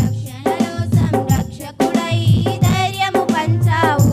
రక్షణలో సంరక్షకుడై ధైర్యము పంచావు.